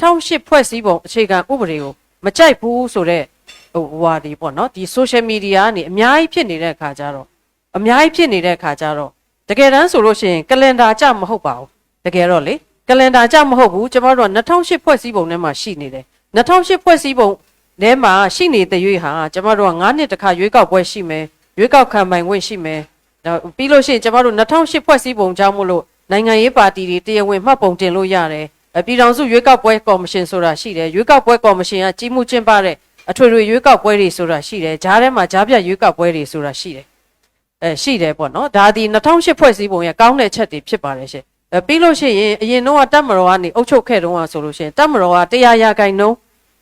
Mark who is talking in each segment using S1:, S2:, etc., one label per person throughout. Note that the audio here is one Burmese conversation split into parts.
S1: 2008ဖွဲ့စည်းပုံအခြေခံဥပဒေကိုမကြိုက်ဘူးဆိုတော့ဟိုဟွာဒီပေါ့နော်ဒီ social media ကနေအများကြီးဖြစ်နေတဲ့အခါကျတော့အများကြီးဖြစ်နေတဲ့အခါကျတော့တကယ်တမ်းဆိုလို့ရှိရင်ကလန်ဒါကြမဟုတ်ပါဘူးတကယ်တော့လေကလန်ဒါကြမဟုတ်ဘူးကျမတို့က2008ဖွဲ့စည်းပုံထဲမှာရှိနေတယ်2008ဖွဲ့စည်းပုံထဲမှာရှိနေတဲ့ရွေးဟာကျမတို့က9နှစ်တစ်ခါရွေးကောက်ပွဲရှိမယ်ရွေးကောက်ခံပိုင်ခွင့်ရှိမယ်နောက်ပြီးလို့ရှိရင်ကျမတို့2008ဖွဲ့စည်းပုံကြောင့်မို့လို့နိုင်ငံရေးပါတီတွေတရားဝင်မှတ်ပုံတင်လို့ရတယ်အ ပြည်ထောင်စုရွေးကောက်ပွဲကော်မရှင်ဆိုတာရှိတယ်ရွေးကောက်ပွဲကော်မရှင်ကကြီးမှုကျင်းပတဲ့အထွေထွေရွေးကောက်ပွဲတွေဆိုတာရှိတယ်ဂျားထဲမှာဂျားပြရွေးကောက်ပွဲတွေဆိုတာရှိတယ်အဲရှိတယ်ပေါ့နော်ဒါဒီ2008ဖွဲ့စည်းပုံရဲ့ကောင်းတဲ့ချက်တွေဖြစ်ပါတယ်ရှင်အဲပြီးလို့ရှိရင်အရင်တော့ကတပ်မတော်ကနေအုပ်ချုပ်ခဲ့တုန်းကဆိုလို့ရှိရင်တပ်မတော်ကတရားရာဂိုင်နှုန်း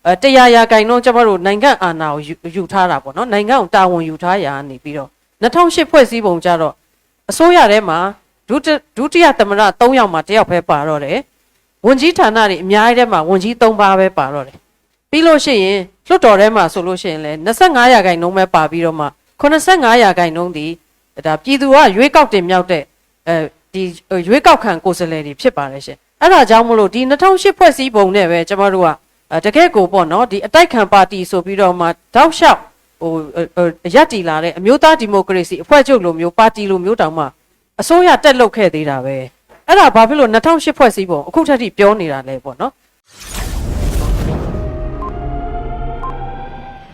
S1: အဲတရားရာဂိုင်နှုန်းကျမတို့နိုင်ငံအာဏာကိုယူယူထားတာပေါ့နော်နိုင်ငံကိုတာဝန်ယူထားရာကနေပြီးတော့2008ဖွဲ့စည်းပုံကြတော့အစိုးရထဲမှာဒုတိဒုတိယသမ္မတ3ယောက်မှာတစ်ယောက်ပဲပါတော့တယ် ဝန်ကြီးဌာနတွေအများကြီးထဲမှာဝန်ကြီး3ပါးပဲပါတော့တယ်ပြီးလို့ရှိရင်လွှတ်တော်ထဲမှာဆိုလို့ရှိရင်လည်း25ရာခိုင်နှုန်းပဲပါပြီးတော့မှ85ရာခိုင်နှုန်းဒီဒါပြည်သူကရွေးကောက်တင်မြောက်တဲ့အဲဒီရွေးကောက်ခံကိုယ်စားလှယ်တွေဖြစ်ပါတယ်ရှင်အဲ့ဒါကြောင့်မလို့ဒီ2008ဖွဲ့စည်းပုံနဲ့ပဲကျမတို့ကအဲတကယ့်ကိုပေါ့နော်ဒီအတိုက်ခံပါတီဆိုပြီးတော့မှတောက်လျှောက်ဟိုဟိုရက်တီလာတဲ့အမျိုးသားဒီမိုကရေစီအဖွဲ့ချုပ်လိုမျိုးပါတီလိုမျိုးတောင်မှအစိုးရတက်လုတ်ခဲ့သေးတာပဲ အဲ့ဒါဘာဖြစ်လို့2008ဖွဲ့စည်းပုံအခုထက်ထိပြောနေတာလဲပေါ့နော်